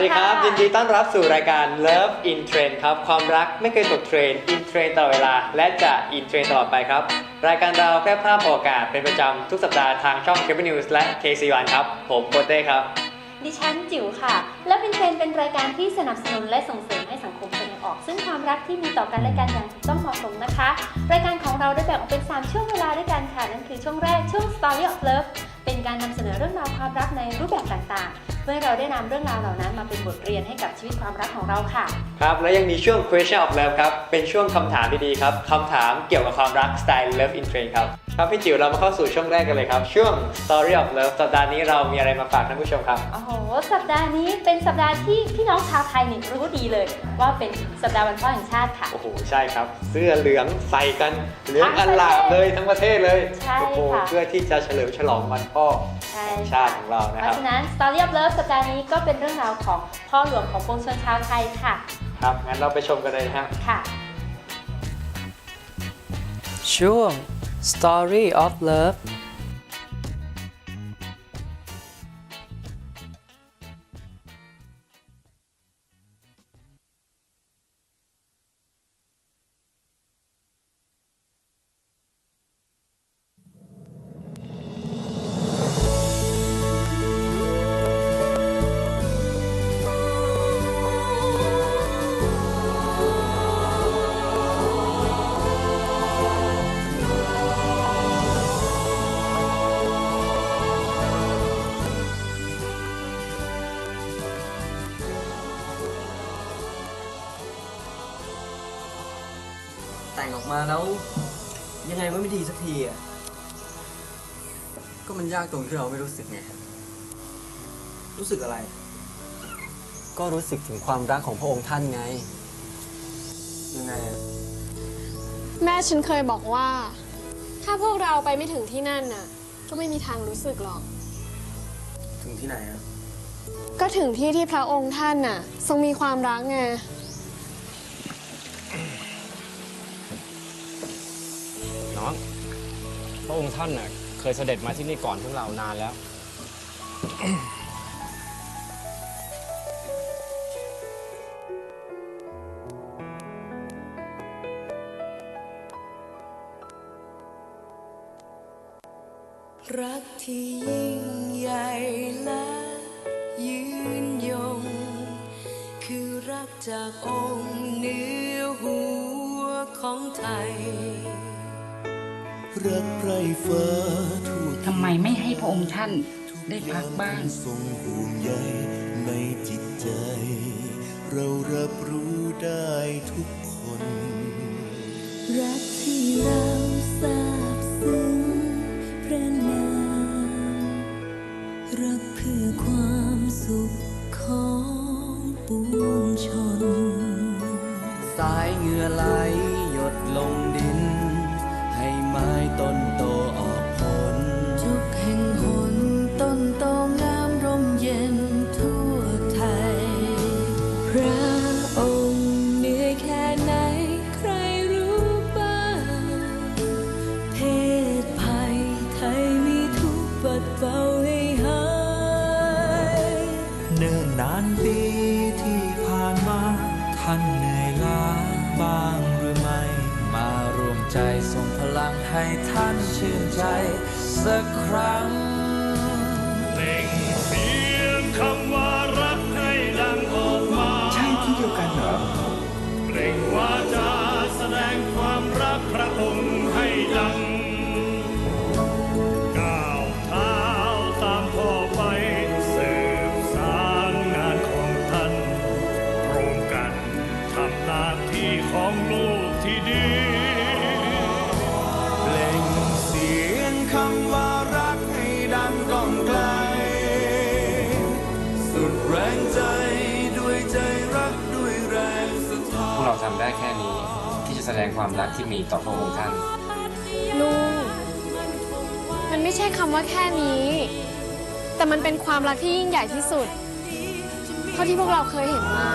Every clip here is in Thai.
สวัสดีครับะยินดีต้อนรับสู่รายการ Love in Trend ครับ ความรักไม่เคยตกเทรน in Trend ตลอดเวลา และจะ in Trend ตลอดไปครับ รายการเราแพร่ภาพออกอากาศเป็นประจำทุกสัปดาห์ทางช่อง c a b News และ KC1 ครับ ผมโปเต้ครับ ดิฉันจิ๋วค่ะและเป็นเทรนด์เป็นรายการที่สนับสนุนและส่งเสริมให้สังคมแสดงออก ซึ่งความรักที่มีต่อกันและกันอย่างถูกต้องเหมาะสมนะคะ รายการของเราได้แบ่งออกเป็น 3 ช่วงเวลาด้วยกันค่ะนั่นคือช่วงแรกช่วง Story of Love เป็นการนำเสนอเรื่องราวความรักในรูปแบบต่างๆ เพื่อให้เราได้นำเรื่องราวเหล่านั้นมาเป็นบทเรียนให้กับชีวิตความรักของเราค่ะ ครับ และยังมีช่วง Question of Love ครับ เป็นช่วงคำถามดีๆครับคำถามเกี่ยวกับความรักสไตล์ Love in Trend ครับ ครับพี่จิ๋วเรามาเข้าสู่ช่วงแรกกันเลยครับ ช่วง Story of Love สัปดาห์นี้เรามีอะไรมาฝากท่านผู้ชมครับโอ้โหสัปดาห์นี้เป็นสัปดาห์ที่พี่น้องชาวไทยเนี่ยรู้ดีเลย ว่าเป็นสัปดาห์วันพ่อแห่งชาติค่ะโอ้โหใช่ครับ เสื้อเหลืองใส่กันเหลืองอันลามเลยทั้งประเทศเลยใช่โอ้โหค่ะเพื่อที่จะเฉลิมฉลองวันพ่อใช่แห่งค่ะชาติของเรานะเพครับราะฉะนั้น Story of Love สัปดาห์นี้ก็เป็นเรื่องราวของพ่อหลวงของปวงชนชาวไทยค่ะ ครับ งั้นเราไปชมกันเลยนะฮะค่ะ ช่วง Story of Love แต่งออกมาแล้วยังไงมันไม่ดีสักทีอะ ก็มันยากตรงที่เราไม่รู้สึกไง รู้สึกอะไร ก็รู้สึกถึงความรักของพระองค์ท่านไง ยังไงอะแม่ฉันเคยบอกว่า ถ้าพวกเราไปไม่ถึงที่นั่นน่ะ ก็ไม่มีทางรู้สึกหรอก ถึงที่ไหนอะก็ถึงที่ที่พระองค์ท่านน่ะ ทรงมีความรักไง ระองค์ท่านน่ะเคยเสด็จมาที่นี่ก่อนพวกเรานานแล้ว ทั่วทำไมไม่ให้พระองค์ท่านได้พักบ้างทรงห่วงใยในจิตใจ เรารับรู้ได้ทุกคน รักที่เราทราบซึ้งพระนามรักเพื่อความสุขของปวงชน สายเหงื่อไหลหยดลงดินให้ ไชื่ คำว่ารักให้ดังก้องไกล สุดแรงใจด้วยใจรักด้วยแรงสะท้อพวกเราทำได้แค่นี้ที่จะแสดงความรักที่มีต่อพระองค์ท่าน ลุง มันไม่ใช่คำว่าแค่นี้ แต่มันเป็นความรักที่ยิ่งใหญ่ที่สุด เท่าที่พวกเราเคยเห็นมา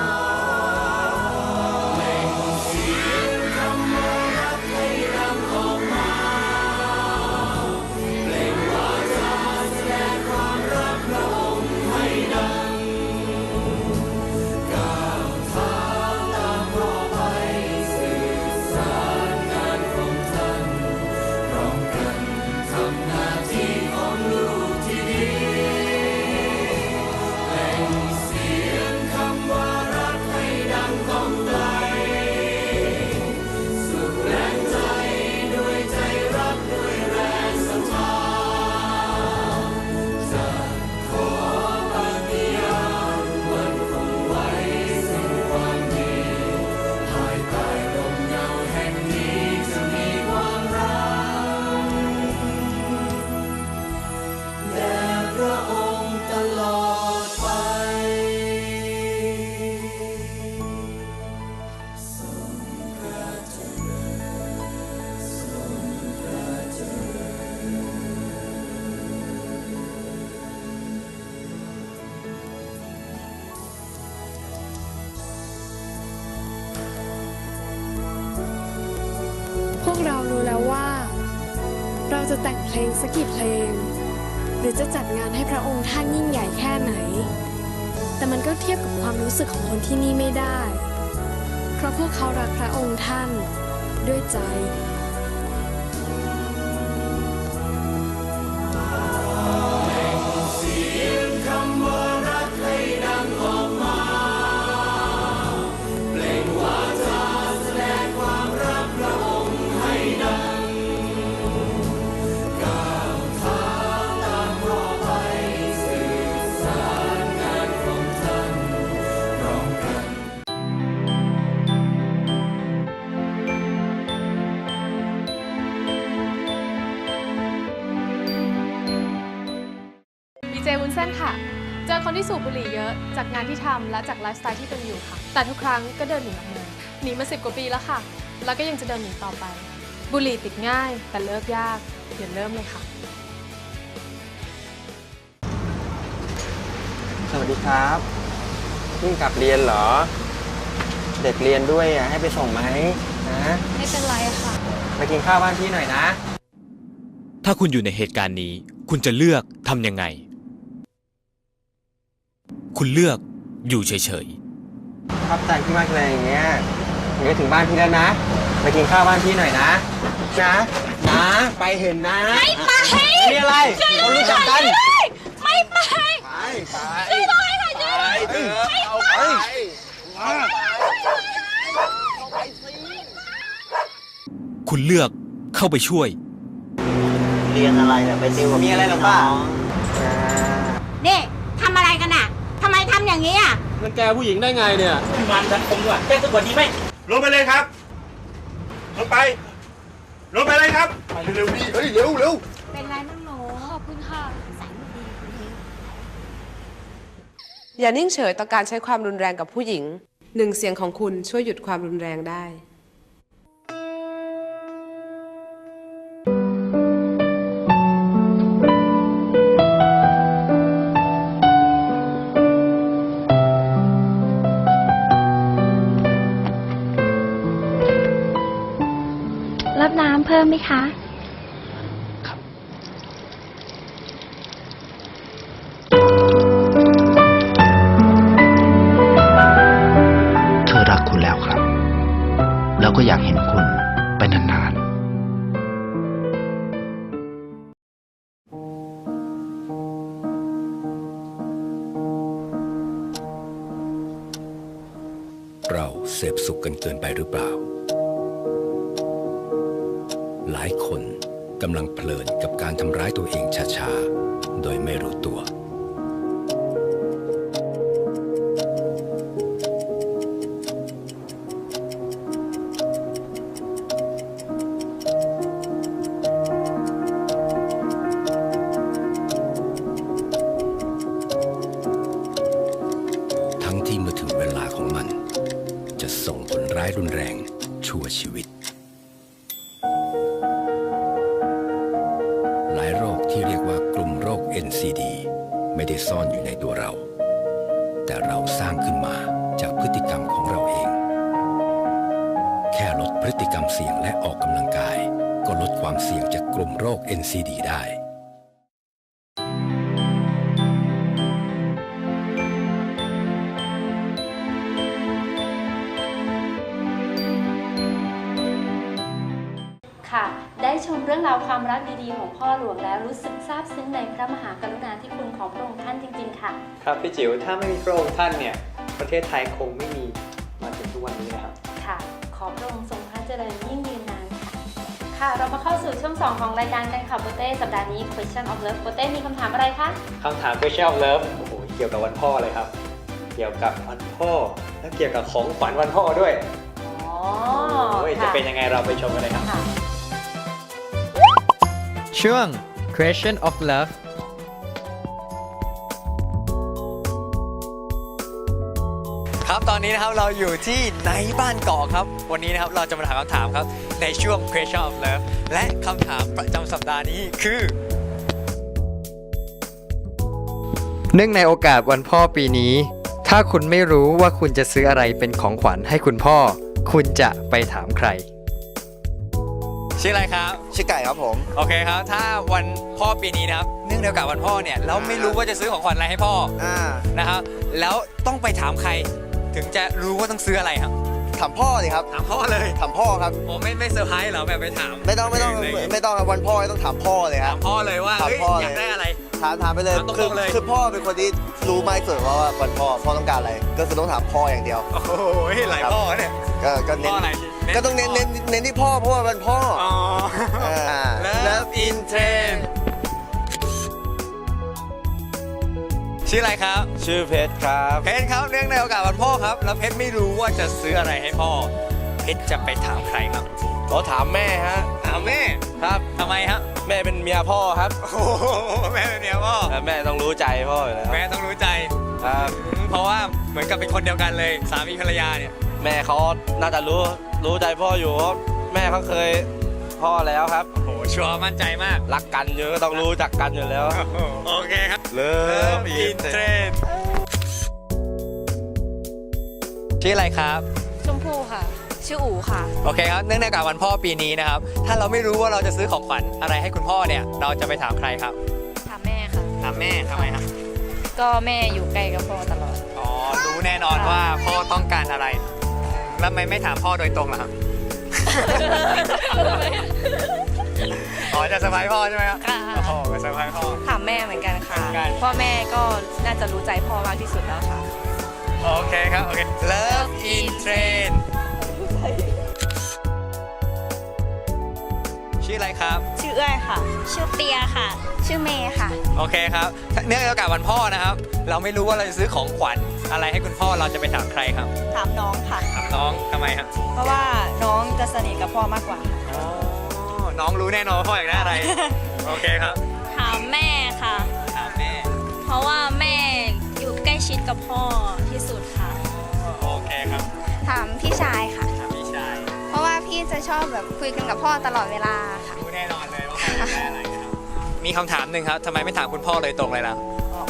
ลงสักกี่เพลง หรือจะจัดงานให้พระองค์ท่านยิ่งใหญ่แค่ไหน แต่มันก็เทียบกับความรู้สึกของคนที่นี่ไม่ได้ เพราะพวกเขารักพระองค์ท่านด้วยใจ ที่สูบบุหรี่เยอะจากงานที่ทำและจากไลฟ์สไตล์ที่เป็นอยู่ค่ะ แต่ทุกครั้งก็เดินหนีออกมาหนีมาสิบกว่าปีแล้วค่ะ แล้วก็ยังจะเดินหนีต่อไป บุหรี่ติดง่าย แต่เลิกยากอย่าเริ่มเลยค่ะ สวัสดีครับเพิ่งกลับเรียนเหรอ เด็กเรียนด้วยอะให้ไปส่งไหมนะไม่เป็นไรค่ะ ไปกินข้าวบ้านพี่หน่อยนะ ถ้าคุณอยู่ในเหตุการณ์นี้ คุณจะเลือกทำยังไง คุณเลือกอยู่เฉยขอบใจพี่มากเลยอย่างเงี้ยเดี๋ยวถึงบ้านพี่แล้วนะไปกินข้าวบ้านพี่หน่อยนะ นะนะไปเห็นนะไม่ไปมีอะไรคนรู้จักกันไม่ไปไปไปช่วยด้วยค่ะช่วยด้วยไปเถอะไม่เอาไปไปๆ คุณเลือกเข้าไปช่วย เรียนอะไรเนี่ยไปติวมีอะไรหรอป้า นี่ อย่างนี้อะมันแกผู้หญิงได้ไงเนี่ยมันสังคมด้วยแจ้งตำรวจดีไหมลงไปเลยครับลงไปลงไปเลยครับไปเร็วๆพี่เฮ้ยเร็วเร็วเป็นไรบ้างหนูขอบคุณค่ะอย่านิ่งเฉยต่อการใช้ความรุนแรงกับผู้หญิงหนึ่งเสียงของคุณช่วยหยุดความรุนแรงได้ ไหมคะเธอรักคุณแล้วครับ แล้วก็อยากเห็นคุณไปนานๆเราเสพสุขกันเกินไปหรือเปล่า หลายคนกำลังเพลินกับการทำร้ายตัวเองช้าๆ โดยไม่รู้ตัว เรื่องราวความรักดีๆ ของพ่อหลวงแล้วรู้สึกซาบซึ้งในพระมหากรุณาธิคุณของพระองค์ท่านจริง ๆ ค่ะ ครับพี่จิ๋วถ้าไม่มีพระองค์ท่านเนี่ยประเทศไทยคงไม่มีมาถึงทุกวันนี้นะครับค่ะ ขอพระองค์ทรงพระเจริญยิ่งยืนนานค่ะค่ะเรามาเข้าสู่ช่วง2ของรายการกันค่ะโปเต้สัปดาห์นี้ Question of Love โปเต้มีคำถามอะไรคะคำถาม question of love โอ้โหเกี่ยวกับวันพ่อเลยครับ เกี่ยวกับวันพ่อ และเกี่ยวกับของขวัญวันพ่อด้วยอ๋อโอ้ยจะค่ะเป็นยังไงเราไปชมกันเลยครับค่ะ ช่วง question of love ครับตอนนี้นะครับเราอยู่ที่ในบ้านเกาะครับ วันนี้นะครับเราจะมาถามคำถามครับในช่วง question of love และคำถามประจำสัปดาห์นี้คือ เนื่องในโอกาสวันพ่อปีนี้ ถ้าคุณไม่รู้ว่าคุณจะซื้ออะไรเป็นของขวัญให้คุณพ่อ คุณจะไปถามใคร ชชื่ออะไรครับ ชื่อไก่ครับผม โอเคครับ ถ้าวันพ่อปีนี้นะครับ เนื่องในโอกาสวันพ่อเนี่ยแล้วไม่รู้ว่าจะซื้อของขวัญอะไรให้พ่ออ่านะครับ แล้วต้องไปถามใคร ถึงจะรู้ว่าต้องซื้ออะไรครับ ถามพ่อสิครับถามพ่อเลยถามพ่อครับผมไม่ไม่เซอร์ไพรส์เหรอแบบไปถามไม่ต้องไม่ต้องะรย่าเยไม่ต้องครับวันพ่อต้องถามพ่อเลยครัถาบ มพ่อเลยว่าถามเฮ้ยพ่ออเลย ยากได้อะไร ถามถามไปเลยถามตรงๆคือเลย คือพ่อเป็นคนที่รู้มากที่สุดว่าวันพ่อพ่อต้องการอะไร ก็คือต้องถามพ่ออย่างเดียว โอ้โหหลายพ่อเนี่ยก็ก็เน้นพ่ออะไร ก็ต้องเน้นเน้นเน้นที่พ่อเพราะว่าวันพ่ออ๋ออ่า Love in Train ชื่ออะไรครับ ชื่อเพชรครับ เพชรครับเนื่องในโอกาสวันพ่อครับ แล้วเพชรไม่รู้ว่าจะซื้ออะไรให้พ่อ เพชรจะไปถามใครครับเราถามแม่ฮะ ถามแม่ครับทำไมครับแม่เป็นเมียพ่อครับ โอ้โหแม่เป็นเมียพ่อ แม่ต้องรู้ใจพ่ออยู่แล้วแม่ต้องรู้ใจ ครับอืมเพราะว่าเหมือนกับเป็นคนเดียวกันเลย สามีภรรยาเนี่ย แม่เขาน่าจะรู้รู้ใจพ่ออยู่เพราะแม่เขาเคยพ่อแล้วครับ โอ้โหชัวร์มั่นใจมากรักกันเยอะก็ต้องรู้จักกันอยู่แล้ว โอเคครับเลิ Love in Train ชื่ออะไรครับ ชมพู่ค่ะ ชื่ออู๋ค่ะ โอเคครับเนื่องในโอกาสวันพ่อปีนี้นะครับ ถ้าเราไม่รู้ว่าเราจะซื้อของขวัญอะไรให้คุณพ่อเนี่ย เราจะไปถามใครครับ ถามแม่ค่ะ ถามแม่ทำไมครับก็แม่อยู่ใกล้กับพ่อตลอด อ๋อรู้แน่นอนว่าพ่อต้องการอะไร แล้วทำไมไม่ถามพ่อโดยตรงล่ะครับ อ๋อจะเซอร์ไพรส์พ่อใช่ไหมครับค่ะ โอ้โหไปเซอร์ไพรส์พ่อ ถามแม่เหมือนกันค่ะ เหมือนกัน พ่อแม่ก็น่าจะรู้ใจพ่อมากที่สุดแล้วค่ะ โอเคครับ โอเค Love in Train ชื่ออะไรครับ ชื่อเอื้อยค่ะ ชื่อเปียค่ะ ชื่อเมย์ค่ะ โอเคครับ เนื่องในโอกาสวันพ่อนะครับ เราไม่รู้ว่าเราจะซื้อของขวัญ อะไรให้คุณพ่อเราจะไปถามใครครับ ถามน้องค่ะ ถามน้องทำไมครับเพราะว่าน้องจะสนิทกับพ่อมากกว่า อ๋อน้องรู้แน่นอนว่าพ่ออยากได้อะไร โอเคครับ ถามแม่ค่ะ ถามแม่ เพราะว่าแม่อยู่ใกล้ชิดกับพ่อที่สุดค่ะ โอเคครับถามพี่ชายค่ะ ถามพี่ชาย เพราะว่าพี่จะชอบแบบคุยกันกับพ่อตลอดเวลาค่ะ รู้แน่นอนเลยว่าพ่ออยากได้อะไรนะครับ มีคำถามหนึ่งครับทำไมไม่ถามคุณพ่อเลยตรงเลยล่ะ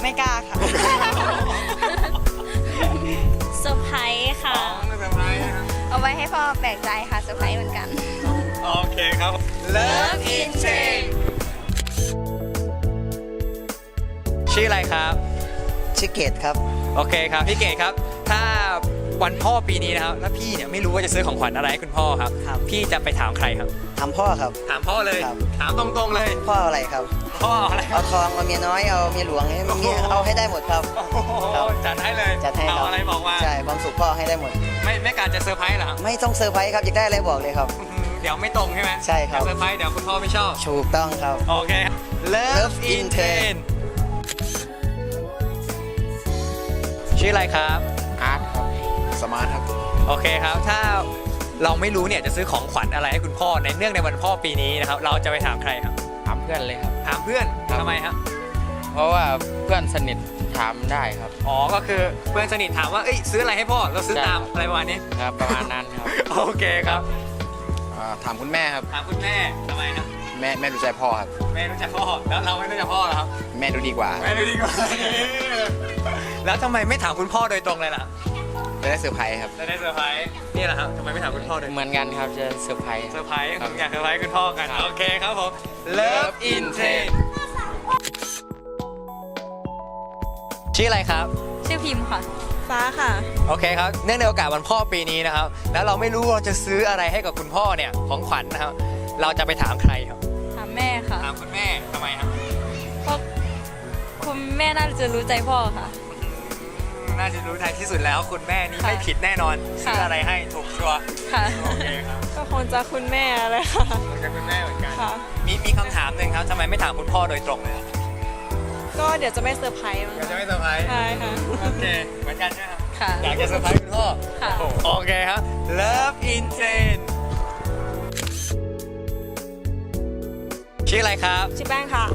ไม่กล้าค่ะ เซอร์ไพรส์ค่ะเซอร์ไพรส์นะครับเอาไว้ให้พ่อแปลกใจค่ะเซอร์ไพรส์เหมือนกัน โอเคครับ Love in Train ชื่ออะไรครับ ชื่อเกตครับ โอเคครับ พี่เกดครับ ถ้า วันพ่อปีนี้นะครับ แล้วพี่เนี่ยไม่รู้ว่าจะซื้อของขวัญอะไรให้คุณพ่อครับพี่จะไปถามใครครับ ถามพ่อครับ ถามพ่อเลย ครับ ถามตรงๆเลย พ่ออะไรครับ พ่ออะไรครัเอาบทองเอาเมียน้อยเอาเมียหลวงให้เมียเอาให้ได้หมดครับ โอ้โหจัดให้เลยจัดให้คเอารับอะไรบอกมาใช่ความสุขพ่อให้ได้หมด ไม่ไม่การจะเซอร์ไพรส์เหรอครับไม่ต้องเซอร์ไพรส์ครับอยากได้อะไรบอกเลยครับ อืมเดี๋ยวไม่ตรงใช่ไหมใช่ครับ เดี๋ยวเซอร์ไพรส์เดี๋ยวคุณพ่อไม่ชอบ ถูกต้องครับ โอเคครับ Love Love in in Train ชื่ออะไรครับอาร์ตครับส มาร์ทครับ โอเคครับ ถ้าเราไม่รู้เนี่ยจะซื้อของขวัญอะไรให้คุณพ่อในเนื่องในวันพ่อปีนี้นะครับ เราจะไปถามใครครับ ถามเพื่อนเลยครับ ถามเพื่อนทำไมครับ เพราะว่าเพื่อนสนิทถามได้ครับ อ๋อ ก็คือเพื่อนสนิทถามว่า เอ้ยซื้ออะไรให้พ่อ เราซื้อใช่ตามอะไรประมาณนี้ ครับ ประมาณนั้นครับ โอเคครับถามคุณแม่ครับ ถามคุณแม่ทำไมครับ แม่แม่รู้ใจพ่อครับ แม่รู้จักพ่อ แล้วเราไม่รู้จักพ่อเหรอครับ แม่รู้ดีกว่า แม่รู้ดีกว่า แล้วทำไมไม่ถามคุณพ่อโดยตรงเลยล่ะ จะได้เซอร์ไพรส์ครับ จะได้เซอร์ไพรส์นี่แหละครับทำไมไม่ถามคุณพ่อโดยตรงเหมือนกันครับจะเซอร์ไพรส์ เซอร์ไพรส์ผมอยากเซอร์ไพรส์คุณพ่อกันโอเคครับผม Love in Train ชื่ออะไรครับ ชื่อพิมพ์ค่ะ ฟ้าค่ะ โอเคครับ เนื่องในโอกาสวันพ่อปีนี้นะครับ แล้วเราไม่รู้ว่าเราจะซื้ออะไรให้กับคุณพ่อเนี่ยของขวัญนะครับ เราจะไปถามใครครับ ถามแม่ค่ะ ถามคุณแม่ทำไมครับ เพราะคุณแม่น่าจะรู้ใจพ่อค่ะ น่าจะรู้ท้ายที่สุดแล้วคุณแม่นี่ไม่ผิดแน่นอนค่ะซื้ออะไรให้ถูกชัวร์ค่ะโอเคครับก็คงจะคุณแม่เลยค่ะเหมือนกับคุณแม่เหมือนกันค่ะ มีมีคำถามหนึ่งครับทำไมไม่ถามคุณพ่อโดยตรงเลยก็เดี๋ยวจะไม่เซอร์ไพรส์มั้งเดี๋ยวจะไม่เซอร์ไพรส์ใช่ค่ะโอเคเหมือนกันใช่ไหมครับค่ะอยากจะเซอร์ไพรส์คุณพ่อค่ะโอ้โหโอเคครับ Love in Train ชื่ออะไรครับชื่อแป้งค่ะ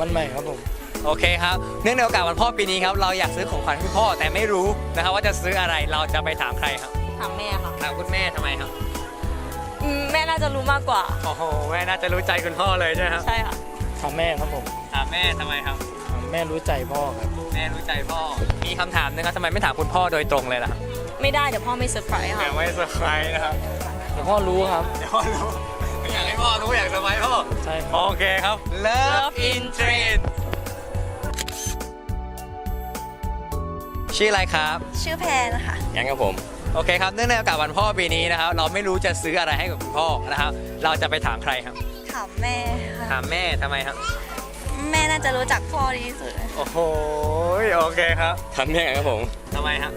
วันใหม่ครับผม โอเคครับ เนื่องในโอกาสวันพ่อปีนี้ครับ เราอยากซื้อของขวัญให้คุณพ่อแต่ไม่รู้นะครับว่าจะซื้ออะไรเราจะไปถามใครครับ ถามแม่ค่ะถามคุณแม่ทำไมครับอืมแม่น่าจะรู้มากกว่า โอ้โหแม่น่าจะรู้ใจคุณพ่อเลยใช่ไหมครับใช่ค่ะ ถามแม่ครับผมถามแม่ทำไมครับแม่รู้ใจพ่อครับ แม่รู้ใจพ่อ มีคำถามหนึงครับทำไมไม่ถามคุณพ่อโดยตรงเลยล่ะครับไม่ได้เดี๋ยวพ่อไม่เซอร์ไพรส์เดี๋ค่ะยวไม่เซอร์ไพรส์นะครับเดี๋ยวพ่อรู้ครับ เดี๋ยวพ่อรู้ไม่อยากให้ส์พ่อนุ้ยอยากเซอร์ไพรส์พ่อ ใช่โอเคครับ Love in Train ชื่ออะไรครับ ชื่อแพนค่ะ ยังครับผม โอเคครับ เนื่องในโอกาสวันพ่อปีนี้นะครับ เราไม่รู้จะซื้ออะไรให้กับคุณพ่อนะครับ เราจะไปถามใครครับ ถามแม่ค่ะ ถามแม่ทำไมครับ แม่น่าจะรู้จักพ่อดีที่สุดเลยโอ้โห โอเคครับทำแม่ครับผม ทำไมครับ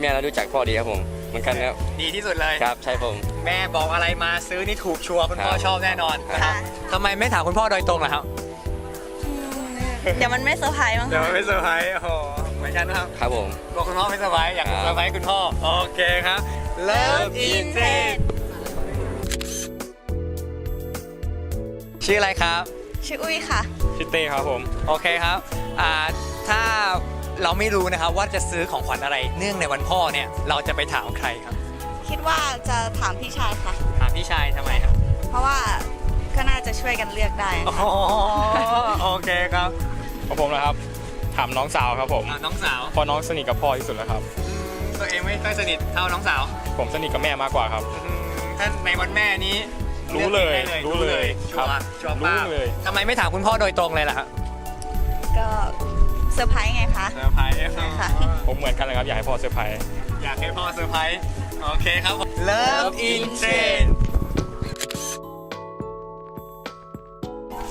แม่เรารู้จักพ่อดีครับผม เหมือนกันครับ ดีที่สุดเลย ครับ ใช่ผม แม่บอกอะไรมาซื้อนี่ถูกชัวร์คุณพ่อครับชอบแน่นอนนะครับทำไมไม่ถามคุณพ่อโดยตรงล่ะครับเดี๋ยวมันไม่เซอร์ไพรส์มั้งเดี๋ยวไม่เซอร์ไพรส์โอ้โห เหมือนกันนะครับครับผมกลัวคุณพ่อไม่เซอร์ไพรส์อยากครับเซอร์ไพรส์คุณพ่อ โอเคครับ Love in Train ชื่ออะไรครับ ชื่ออุ้ยค่ะ พี่เต้ครับผม โอเคครับอ่าถ้าเราไม่รู้นะครับว่าจะซื้อของขวัญอะไรเนื่องในวันพ่อเนี่ย เราจะไปถามใครครับ คิดว่าจะถามพี่ชายค่ะ ถามพี่ชายทำไมครับ เพราะว่าก็น่าจะช่วยกันเลือกได้อ๋อโอเคครับ ของผมนะครับ ถามน้องสาวครับผมอ่าน้องสาวเพราะน้องสนิทกับพ่อที่สุดแล้วครับ ตัวเองไม่ค่อยสนิทเท่าน้องสาวผมสนิทกับแม่มากกว่าครับ อืมถ้าในวันแม่นี้รู้เลยลือกได้รู้เลยชัวครัร์บชัวร์รู้ป้าบเลย ทำไมไม่ถามคุณพ่อโดยตรงเลยล่ะครับก็เซอร์ไพรส์ไงคะ เซอร์ไพรส์ค่ะ ผมเหมือนกันเลยครับ อยากให้พ่อเซอร์ไพรส์ อยากให้พ่อเซอร์ไพรส์โอเคครับ Love in Train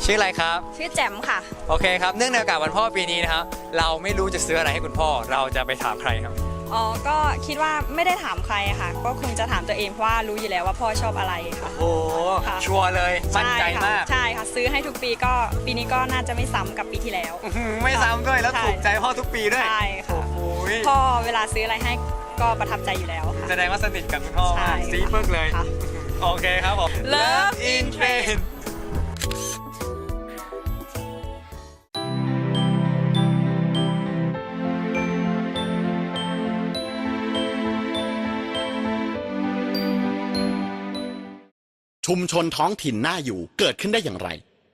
ชื่ออะไรครับ ชื่อแจ่มค่ะ โอเคครับ เนื่องในโอกาสวันพ่อปีนี้นะครับ เราไม่รู้จะซื้ออะไรให้คุณพ่อ เราจะไปถามใครครับ อ๋อ ก็คิดว่าไม่ได้ถามใครค่ะ ก็คงจะถามตัวเองเพราะว่ารู้อยู่แล้วว่าพ่อชอบอะไรค่ะ โอ้ชัวร์เลย มั่นใจมากใช่ค่ะ ซื้อให้ทุกปีก็ปีนี้ก็น่าจะไม่ซ้ำกับปีที่แล้วไม่ซ้ำด้วย แล้วใช่ถูกใจพ่อทุกปีด้วยใช่ค่ะ โอ้ยพ่อเวลาซื้ออะไรให้ก็ประทับใจอยู่แล้วค่ะ แสดงว่าสนิทกับคุณพ่อใช่มากซีเพิกเลย ค่ะโอเคครับผม Love in Train ชุมชนท้องถิ่นน่าอยู่เกิดขึ้นได้อย่างไร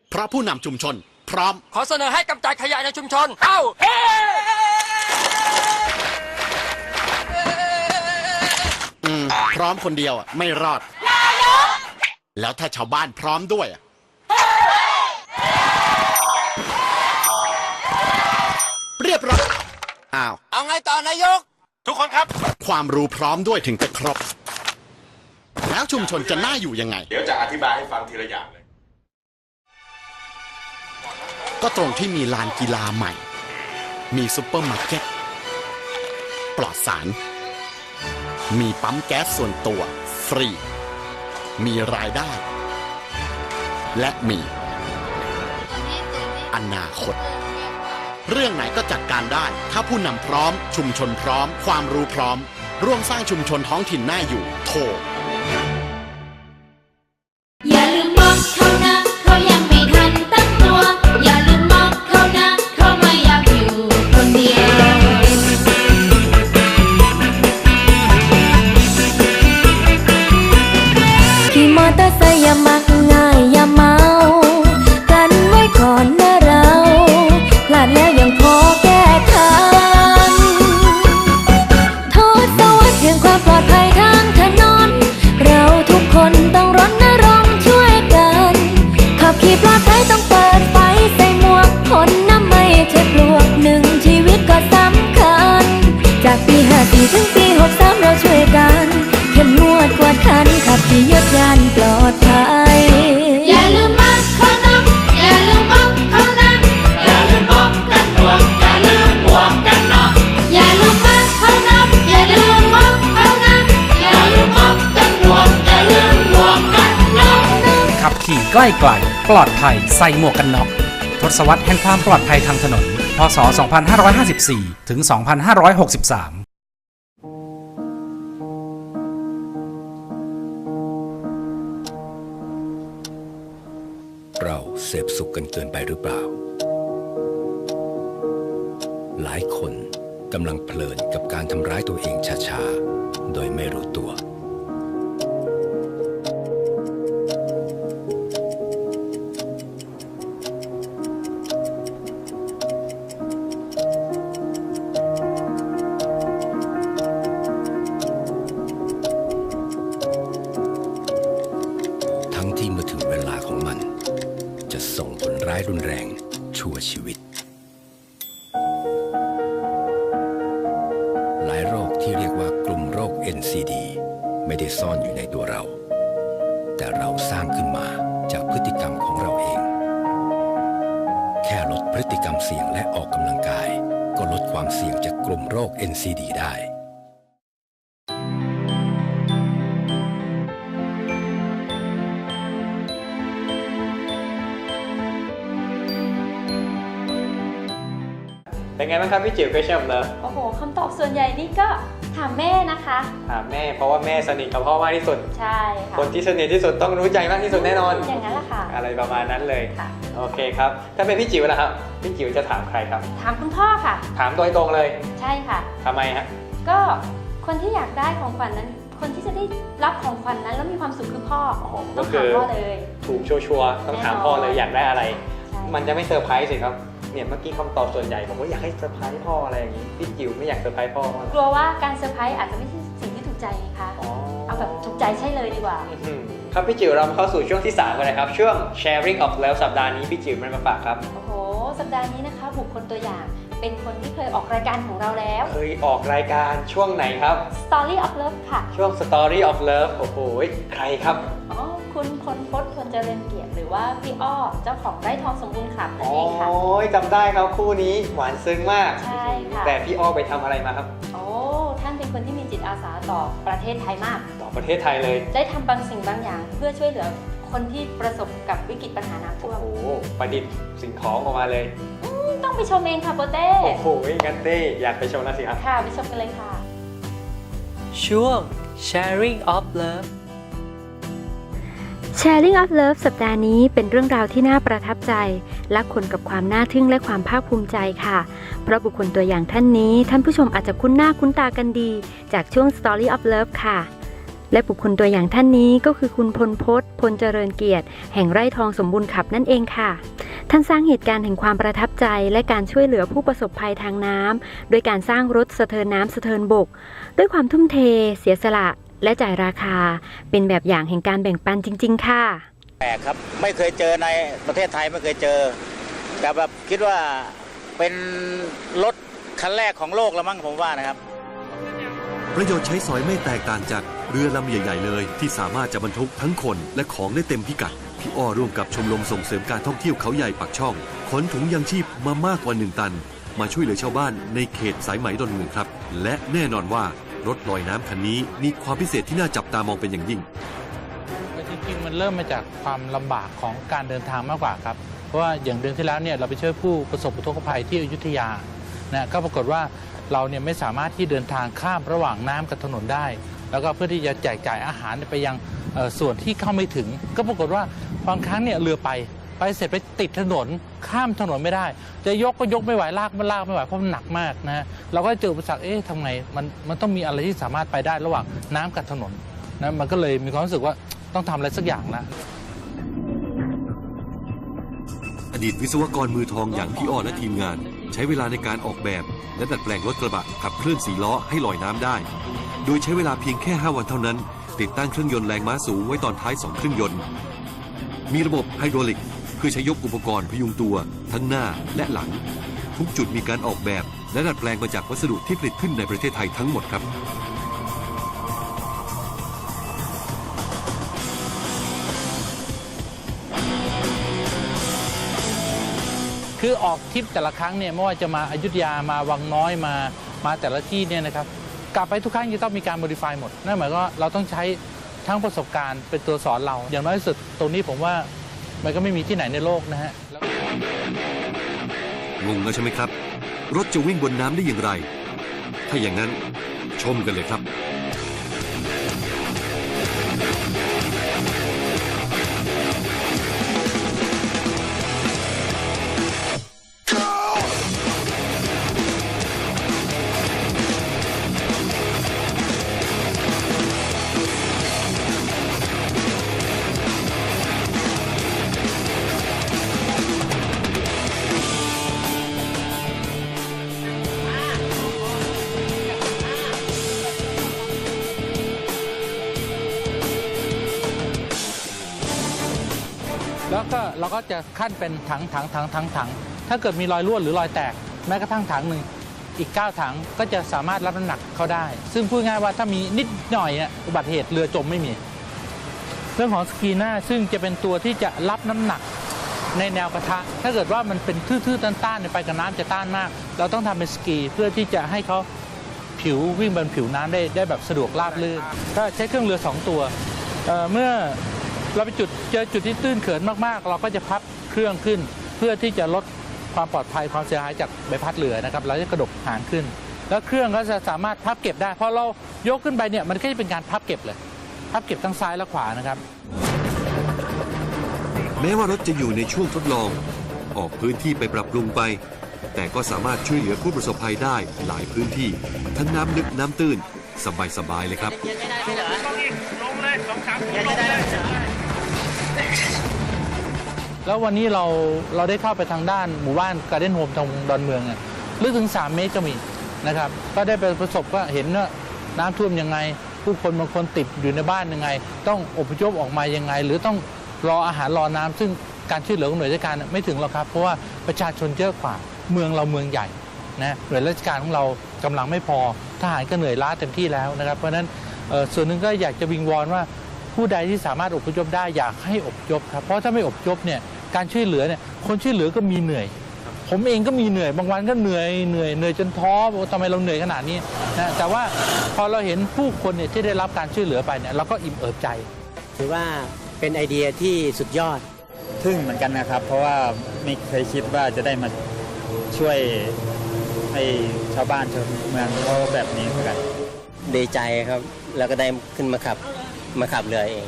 เพราะผู้นำชุมชน พร้อม ขอเสนอให้กำจัดขยะในชุมชน เอ้าเฮ้อืมพร้อมคนเดียวอะไม่รอด แล้วถ้าชาวบ้านพร้อมด้วยอะเรียบร้อยอ้าว เอาไงต่อนายก ทุกคนครับ ความรู้พร้อมด้วยถึงจะครบ แล้วชุมชนจะน่าอยู่ยังไง เดี๋ยวจะอธิบายให้ฟังทีละอย่างเลย ก็ตรงที่มีลานกีฬาใหม่ มีซุปเปอร์มาร์เก็ต ปลอดสาร มีปั๊มแก๊สส่วนตัว ฟรี มีรายได้ และมี อนาคต เรื่องไหนก็จัดการได้ ถ้าผู้นำพร้อม ชุมชนพร้อม ความรู้พร้อม ร่วมสร้างชุมชนท้องถิ่นน่าอยู่ โทร ใกล้ไกล ปลอดภัยใส่หมวกกันน็อกทศวรรษแห่งความปลอดภัยทางถนน พศ 2554 ถึง 2563เราเสพสุขกันเกินไปหรือเปล่า หลายคนกำลังเพลินกับการทำร้ายตัวเองช้าๆ โดยไม่รู้ตัว ที่เรียกว่ากลุ่มโรค NCD ไม่ได้ซ่อนอยู่ในตัวเรา แต่เราสร้างขึ้นมาจากพฤติกรรมของเราเอง แค่ลดพฤติกรรมเสี่ยงและออกกำลังกาย ก็ลดความเสี่ยงจากกลุ่มโรค NCD ได้เป็นไงบ้างครับพี่จิ๋ว question of love โอ้โห คำตอบส่วนใหญ่นี่ก็ ถามแม่นะคะ ถามแม่เพราะว่าแม่สนิทกับพ่อมากที่สุด ใช่ค่ะคนที่สนิทที่สุดต้องรู้ใจมากที่สุดแน่นอน อย่างนั้นแหละค่ะ อะไรประมาณนั้นเลยค่ะโอเคครับ ถ้าเป็นพี่จิ๋วนะครับ พี่จิ๋วจะถามใครครับ ถามคุณพ่อค่ะ ถามโดยตรงเลย ใช่ค่ะทำไมฮะ ก็คนที่อยากได้ของขวัญนั้น คนที่จะได้รับของขวัญนั้นแล้วมีความสุขคือพ่อก็ต้องคืถามอพ่อเลย ถูกชัวร์ๆต้องถามพ่อเลยอยากได้อะไร มันจะไม่เซอร์ไพรส์สิครับ เนี่ยเมื่อกี้คำตอบส่วนใหญ่ผมก็อยากให้เซอร์ไพรส์พ่ออะไรอย่างนี้พี่จิ๋วไม่อยากเซอร์ไพรส์พ่อว่ากลัวว่าการเซอร์ไพรส์อาจจะไม่ใช่สิ่งที่ถูกใจไงคะเอาแบบถูกใจใช่เลยดีกว่า อืมครับพี่จิ๋วเรามาเข้าสู่ช่วงที่3กันเลยครับช่วง sharing of love สัปดาห์นี้พี่จิ๋วมันมาฝากครับโอ้โห สัปดาห์นี้นะคะ บุคคลตัวอย่าง เป็นคนที่เคยออกรายการของเราแล้ว เคยออกรายการช่วงไหนครับ Story of Love ค่ะ ช่วง story of love โอ้โหใครครับ อ๋อ คุณพลพศพลเจริญเกียรติหรือว่าพี่อ้อเจ้าของไร่ทองสมบูรณ์ขับนั่นโอ้เองค่ะ ยจำได้ครับคู่นี้หวานซึ้งมาก ใช่ค่ะ แต่พี่อ้อไปทำอะไรมาครับโอ้ ท่านเป็นคนที่มีจิตอาสาต่อประเทศไทยมาก ต่อประเทศไทยเลย ได้ทำบางสิ่งบางอย่าง เพื่อช่วยเหลือคนที่ประสบกับวิกฤตปัญหาน้ำท่วมโอ้โหประดิษฐ์สิ่งของออกมาเลยอืมต้องไปชมเองค่ะโปเต้ โอ้โหงั้นเต้อยากไปชมแล้วสิครับ ค่ะ ไปชมกันเลยค่ะ ช่วง sharing of love Sharing of Love สัปดาห์นี้เป็นเรื่องราวที่น่าประทับใจ และคนกับความน่าทึ่งและความภาคภูมิใจค่ะ เพราะบุคคลตัวอย่างท่านนี้ ท่านผู้ชมอาจจะคุ้นหน้าคุ้นตากันดี จากช่วง Story of Love ค่ะ และบุคคลตัวอย่างท่านนี้ก็คือคุณพลพศพลเจริญเกียรติ แห่งไร่ทองสมบูรณ์ขับนั่นเองค่ะ ท่านสร้างเหตุการณ์แห่งความประทับใจ และการช่วยเหลือผู้ประสบภัยทางน้ำโดยการสร้างรถสะเทินน้ำสะเทินบก ด้วยความทุ่มเท เสียสละ และจ่ายราคาเป็นแบบอย่างแห่งการแบ่งปันจริง ๆ ค่ะ แปลกครับไม่เคยเจอในประเทศไทยไม่เคยเจอ แต่แบบคิดว่าเป็นรถคันแรกของโลกแล้วมั้งผมว่านะครับ ประโยชน์ใช้สอยไม่แตกต่างจากเรือลำใหญ่ๆเลย ที่สามารถจะบรรทุกทั้งคนและของได้เต็มพิกัด พี่อ้อร่วมกับชมรมส่งเสริมการท่องเที่ยวเขาใหญ่ปักช่องขนถุงยังชีพมามากกว่าหนึ่งตัน มาช่วยเหลือชาวบ้านในเขตสายไหมดอนเมืองครับ และแน่นอนว่า รถลอยน้ำคันนี้มีความพิเศษที่น่าจับตามองเป็นอย่างยิ่งจริงๆมันเริ่มมาจากความลำบากของการเดินทางมากกว่าครับ เพราะว่าอย่างเดือนที่แล้วเนี่ยเราไปช่วยผู้ประสบอุทกภัยที่อยุธยานะก็ปรากฏว่าเราเนี่ยไม่สามารถที่เดินทางข้ามระหว่างน้ำกับถนนได้ แล้วก็เพื่อที่จะแจกจ่ายอาหารไปยังส่วนที่เข้าไม่ถึง ก็ปรากฏว่าบางครั้งเนี่ยเรือไป ไปเสร็จไปติดถนนข้ามถนนไม่ได้ จะยกก็ยกไม่ไหวลากมันลากไม่ไหวเพราะมันหนักมากนะฮะเราก็เจออุปสรรคเอ๊ะทำไงมันมันต้องมีอะไรที่สามารถไปได้ระหว่างน้ำกับถนนนะมันก็เลยมีความรู้สึกว่าต้องทำอะไรสักอย่างละอดีตวิศวกรมือทองอย่างพี่อ้อและทีมงาน ใช้เวลาในการออกแบบ และดัดแปลงรถกระบะขับเคลื่อนสีล้อให้ลอยน้ำได้ โดยใช้เวลาเพียงแค่ 5 วันเท่านั้น ติดตั้งเครื่องยนต์แรงม้าสูงไว้ตอนท้าย 2 เครื่องยนต์ มีระบบไฮดรอลิก พื่อใช้ยกอุปกรณ์พยุงตัว ทั้งหน้าและหลัง ทุกจุดมีการออกแบบ และดัดแปลงมาจากวัสดุที่ผลิตขึ้นในประเทศไทยทั้งหมดครับคือออกทริปแต่ละครั้งเนี่ยไม่ว่าจะมาอายุทยามาวังน้อยมามาแต่ละที่เนี่ยนะครับกลับไปทุกครั้งจะต้องมีการ modify หมดนั่นหมายว่าเราต้องใช้ทั้งประสบการณ์เป็นตัวสอนเรา อย่างน้อยสุดตรงนี้ผมว่า มันก็ไม่มีที่ไหนในโลกนะฮะงงแล้วใช่ไหมครับ รถจะวิ่งบนน้ำได้อย่างไร ถ้าอย่างนั้นชมกันเลยครับ แล้วก็เราก็จะขั้นเป็นถังถังถังถังถังถ้าเกิดมีรอยรั่วหรือรอยแตกแม้กระทั่งถังหนึ่งอีก 9 ถังก็จะสามารถรับน้ำหนักเขาได้ ซึ่งพูดง่ายว่าถ้ามีนิดหน่อยเนี่ยอุบัติเหตุเรือจมไม่มี เรื่องของสกีหน้าซึ่งจะเป็นตัวที่จะรับน้ำหนักในแนวกระทะ ถ้าเกิดว่ามันเป็นทื่อๆต้านๆเนี่ยไปกับน้ำจะต้านมาก เราต้องทำเป็นสกีเพื่อที่จะให้เขาผิววิ่งบนผิวน้ำได้ได้แบบสะดวกราบลื่นก็ใช้เครื่องเรือ 2 ตัวเเมื่อ เราไปจุดเจอจุดที่ตื้นเขินมากๆ เราก็จะพับเครื่องขึ้น เพื่อที่จะลดความปลอดภัยความเสียหายจากใบพัดเรือนะครับ เราจะกระดกหางขึ้น แล้วเครื่องก็จะสามารถพับเก็บได้พอเรายกขึ้นไปเนี่ยมันก็จะเป็นการพับเก็บเลยพับเก็บทั้งซ้ายและขวานะครับ แม้ว่ารถจะอยู่ในช่วงทดลอง ออกพื้นที่ไปปรับปรุงไป แต่ก็สามารถช่วยเหลือผู้ประสบภัยได้หลายพื้นที่ ทั้งน้ำลึกน้ำตื้นสบายๆเลยครับ แล้ววันนี้เราเราได้เข้าไปทางด้านหมู่บ้านการ์เด้นโฮมตรงดอนเมืองเนี่ยลึกถึง 3 เมตรก็มีนะครับ ก็ได้ไปประสบก็เห็นว่าน้ำท่วมยังไง ผู้คนบางคนติดอยู่ในบ้านยังไง ต้องอพยพออกมายังไง หรือต้องรออาหารรอน้ำซึ่งการช่วยเหลือของหน่วยราชการไม่ถึงหรอกครับ เพราะว่าประชาชนเยอะกว่าเมืองเราเมืองใหญ่นะหน่วยราชการของเรากำลังไม่พอทหารก็เหนื่อยล้าเต็มที่แล้วนะครับ เพราะฉะนั้นส่วนหนึ่งก็อยากจะวิงวอนว่า ผู้ใดที่สามารถอพยพได้อยากให้อพยพครับเพราะถ้าไม่อพยพเนี่ยการช่วยเหลือเนี่ยคนช่วยเหลือก็มีเหนื่อย ผมเองก็มีเหนื่อย บางวันก็เหนื่อยเหนื่อยเหนื่อยจนท้อบอกว่าทำไมเราเหนื่อยขนาดนี้นะแต่ว่าพอเราเห็นผู้คนเนี่ยที่ได้รับการช่วยเหลือไปเนี่ยเราก็อิ่มเอิบใจ ถือว่าเป็นไอเดียที่สุดยอดทึ่งเหมือนกันนะครับ เพราะว่าไม่เคยคิดว่าจะได้มาช่วยให้ชาวบ้านชาวเมืองเขาแบบนี้เหมือนกันดีใจครับ แล้วก็ได้ขึ้นมาขับ มาขับเรือเอง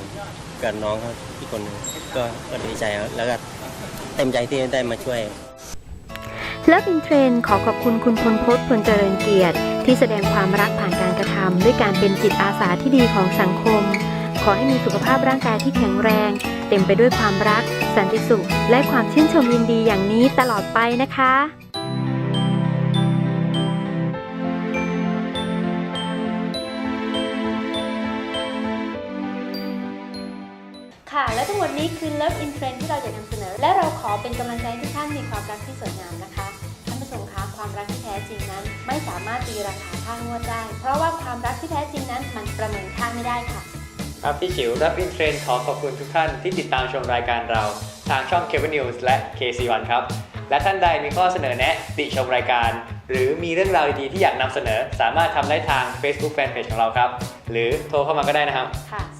กับน้องเขาอีกคนหนึงก็ก็ดีใจครับแล้วก็เต็มใจที่ได้มาช่วยเลิฟอินเทรนขอขอบคุณคุณพลพศพลเจริญเกียรติ ที่แสดงความรักผ่านการกระทำด้วยการเป็นจิตอาสาที่ดีของสังคม ขอให้มีสุขภาพร่างกายที่แข็งแรง เต็มไปด้วยความรัก สันติสุข และความชื่นชมยินดีอย่างนี้ตลอดไปนะคะ ค่ะ และทั้งหมดนี้คือ Love in Trend ที่เราจะนำเสนอ และเราขอเป็นกำลังใจให้ทุกท่านมีความรักที่สวยงามนะคะท่านผู้ชมคะความรักที่แท้จริงนั้น ไม่สามารถตีราคาค่างวดได้ เพราะว่าความรักที่แท้จริงนั้นมันประเมินค่าไม่ได้ค่ะ ครับพี่ฉิวรับอินเทรนขอขอบคุณทุกท่านที่ติดตามชมรายการเรา ทางช่อง k e v i n News และ KC1 ครับ และท่านใดมีข้อเสนอแนะติชมรายการ หรือมีเรื่องราวดีๆที่อยากนำเสนอ สามารถทำได้ทาง Facebook Fanpage ของเราครับ หรือโทรเข้ามาก็ได้นะครับ ค่ะ 0894283454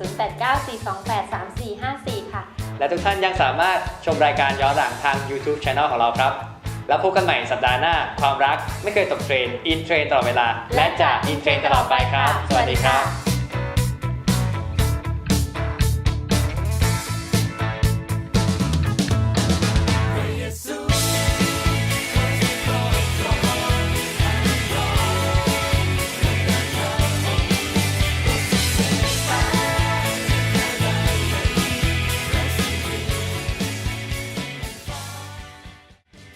ค่ะ และทุกท่านยังสามารถชมรายการย้อนหลังทาง YouTube Channel ของเราครับ แล้วพบกันใหม่สัปดาห์หน้า ความรักไม่เคยตกเทรนด์อินเทรนตลอดเวลา และจะอินเทรนตลอดไปครับ สวัสดีครับ